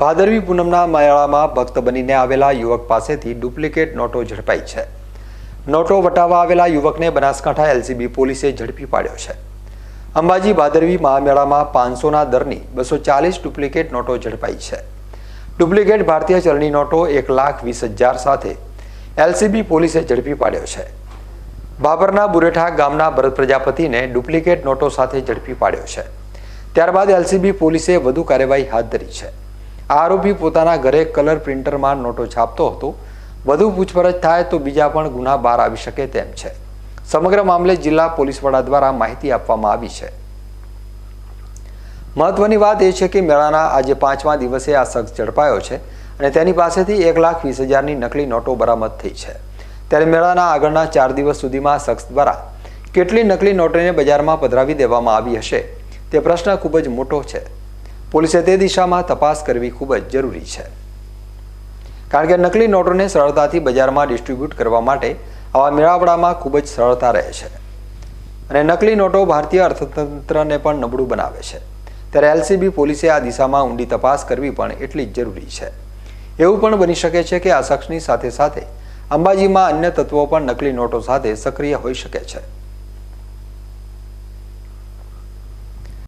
ભાદરવી પૂનમના મેળામાં ભક્ત બનીને આવેલા યુવક પાસેથી ડુપ્લિકેટ નોટો ઝડપાઈ છે. નોટો વટાવવા આવેલા યુવકને બનાસકાંઠા એલસીબી પોલીસે ઝડપી પાડ્યો છે. અંબાજી ભાદરવી મહામેળામાં પાંચસોના દરની બસો ચાલીસ ડુપ્લિકેટ નોટો ઝડપાઈ છે. ડુપ્લિકેટ ભારતીય ચલણી નોટો એક લાખ વીસ હજાર સાથે એલસીબી પોલીસે ઝડપી પાડ્યો છે. બાબરના બુરેઠા ગામના ભરત પ્રજાપતિને ડુપ્લિકેટ નોટો સાથે ઝડપી પાડ્યો છે. ત્યારબાદ એલસીબી પોલીસે વધુ કાર્યવાહી હાથ ધરી છે. આરોપી પોતાના ઘરે કલર પ્રિન્ટરમાં નોટો છાપતો હતો. વધુ પૂછપરછ થાય તો બીજા પણ ગુના બહાર આવી શકે તેમ છે. સમગ્ર મામલે જિલ્લા પોલીસ વડા દ્વારા માહિતી આપવામાં આવી છે. મહત્વની વાત એ છે કે મેળાના આજે પાંચમા દિવસે આ શખ્સ ઝડપાયો છે અને તેની પાસેથી એક લાખ વીસ હજારની નકલી નોટો બરામદ થઈ છે. ત્યારે મેળાના આગળના ચાર દિવસ સુધીમાં શખ્સ દ્વારા કેટલી નકલી નોટોને બજારમાં પધરાવી દેવામાં આવી હશે? તે પ્રશ્ન ખૂબ જ મોટો છે. પોલીસે તે દિશામાં તપાસ કરવી ખૂબ જ જરૂરી છે. કારણ કે નકલી નોટોને સરળતાથી બજારમાં ડિસ્ટ્રીબ્યુટ કરવા માટે આવા મેળાવડામાં ખૂબ જ સરળતા રહે છે. અને નકલી નોટો ભારતીય અર્થતંત્રને પણ નબળું બનાવે છે. ત્યારે એલસીબી પોલીસે આ દિશામાં ઊંડી તપાસ કરવી પણ એટલી જ જરૂરી છે. એવું પણ બની શકે છે કે આ શખ્સની સાથે સાથે અંબાજીમાં અન્ય તત્વો પણ નકલી નોટો સાથે સક્રિય હોઈ શકે છે.